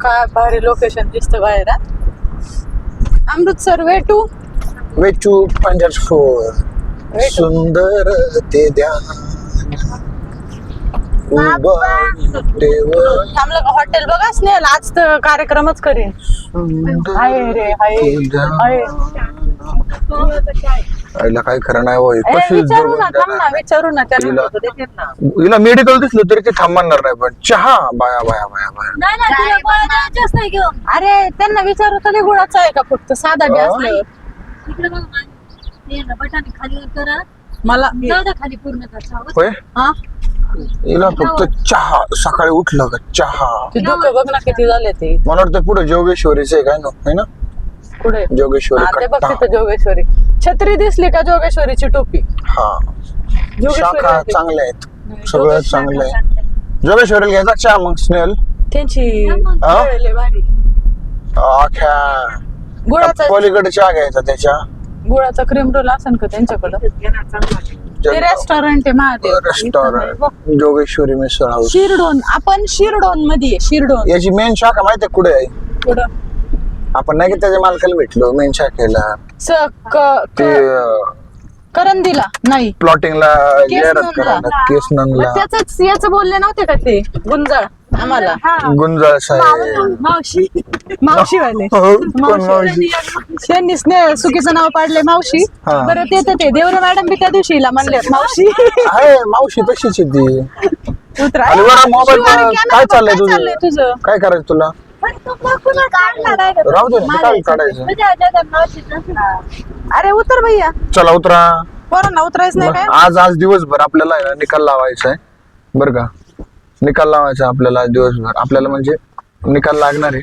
काय भारी लोकेशन दिसतं बाहेर हा? अमृतसर वे टू वेचू पंढरपूर. वेटू. सुंदर ते ध्यान. उभा ठेव. थांबलं का? हॉटेल बघा स्नेहल आज तर कार्यक्रमच करीन. सुंदर हाय रे हाय. ते ध्यान. हाय. आईला काय खरं नाही होय ए, कशी विचारू ना जगून थांब ना विचारू ना हिला- मेडिकल दिसलं तरी ते थांबणार नाही पण चहा बाया बाया बाया बाया. नाही ना तुला गोळ्या द्यायच्याच नाही घेऊन. अरे त्यांना विचारू तर गुळाचा आहे का फक्त? साधा बी बघ. हे ना खाली करा. मला जाऊ द्या खाली पूर्ण का चहा. होय? हा? हिला फक्त चहा सकाळी उठलं का चहा. ते बघ ना किती झाले ते. मला वाटतं पुढे जोगेश्वरीच आहे काय ना है ना? पुढे जोगेश्वरी हा, ते बघ कट्टा. तिथं जोगेश्वरी. छत्री दिसली का जोगेश्वरीची टोपी? हा. जोगेश्वरी शाखा. चांगल्या आहेत. सगळं चांगलं आहे. जोगेश्वरीला घ्यायचा चहा मग स्नेल त्यांची हा? वेळ लय भारी. आख्या. गुळाचा पलीकडे चहा घ्यायचा त्याच्या. गुळाचा क्रीम रोल असेल का त्यांच्याकडं? ते रेस्टॉरंट आहे महादेव. रेस्टॉरंट जोगेश्वरी मिसळ हाऊस शिरडोन आपण शिरडोनमध्ये आहे, शिरडोन. याची मेन शाखा माहिती कुठे आहे? पुढं आपण नाही की त्याच्या मालकाला भेटलो मेन शाखेला. स क- ते क- करंदीला नाही. प्लॉटिंगला केस जाहिरात नोंदला. करायला केस नंदला त्याच याच बोलले नव्हते का ते? गुंजाळ आम्हाला. गुंजाळ साहेब मावशी मावशीवाले हो, कोण मावशी त्यांनी स्नेह चुकीचं नाव पाडले मावशी. हा. बरं ते तर ते देवरे मॅडम बी त्या दिवशी हिला म्हणले मावशी. आहे मावशी तशीच आहे ती. उतरा. आणि बरं मोबाईल शिवानी, कॅमेरा काय चाललंय चाललंय तुझं? तुझं? काय करायचं तुला? पण तो कुणा काढणार आहे? का? राहू दे ना, काय काढायचं. म्हणजे. अरे उतर भैया. चला उतरा. पोरांना उतरायचं नाही काय? आज आज दिवसभर आपल्याला आहे ना निकाल लावायचा आहे. बरं का? निकाल लावायचा आपल्याला आज दिवसभर. आपल्याला म्हणजे निकाल लागणार आहे.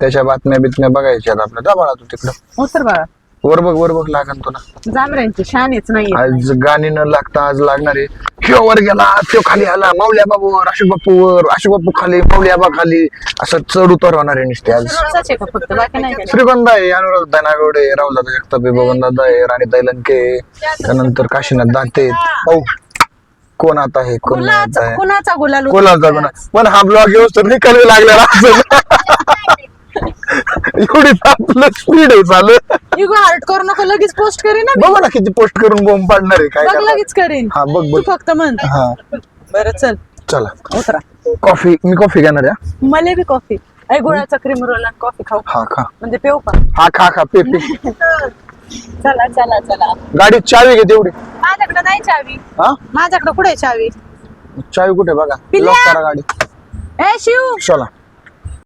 त्याच्या बातम्या बितम्या बघायच्या आहेत आपल्या. दाबाळा तू तिकडं. उतर बाळा. वर बघ वर बघ लागन तुला. जांभऱ्यांची शाणीच नाही आज गाणी न लागता आज लागणार आहे. ह्यो वर गेला त्यो खाली आला. माऊल्या बाबू वर अशोक बापू वर अशोक बापू खाली माऊली आबा खाली. असं चढ उतर होणार आहे नुसते आज. आहे का फक्त? बाकी नाही काय? श्रीगंध आहे राहुलदादा जगतापे बबनदादा आहे राणीताई लंके त्यानंतर काशीनाथ दाते. औ कोण आता आहे कोण नाही आता कुणाचा आहे? कुणाचा गुलाल? कोणाचा कोणा पण हा ब्लॉग तर निकाली लागलेला असेल एवढी आपलं स्पीड आहे चालू. इगो हार्ट करू नको लगेच पोस्ट करीन ना मी. बघू ना किती पोस्ट करून बोंब पाडणार आहे काय बघ करणार? लगेच करीन. हा बघ तू बघ फक्त म्हण. हा. बरं चल. चला. उतरा. कॉफी मी कॉफी घेणार आहे मला बी कॉफी ऐ गुळाचा क्रीम रोल आणि कॉफी खाऊ. हा खा. म्हणजे पेऊ का? हा खा खा पे पे. चला चला चला. गाडीत चावी घे तेवढी. माझ्याकडे नाही चावी. हा? माझ्याकडे कुठे आहे चावी? चावी कुठे बघा. पिल्या. लॉक करा गाडी. ए शिव. चला.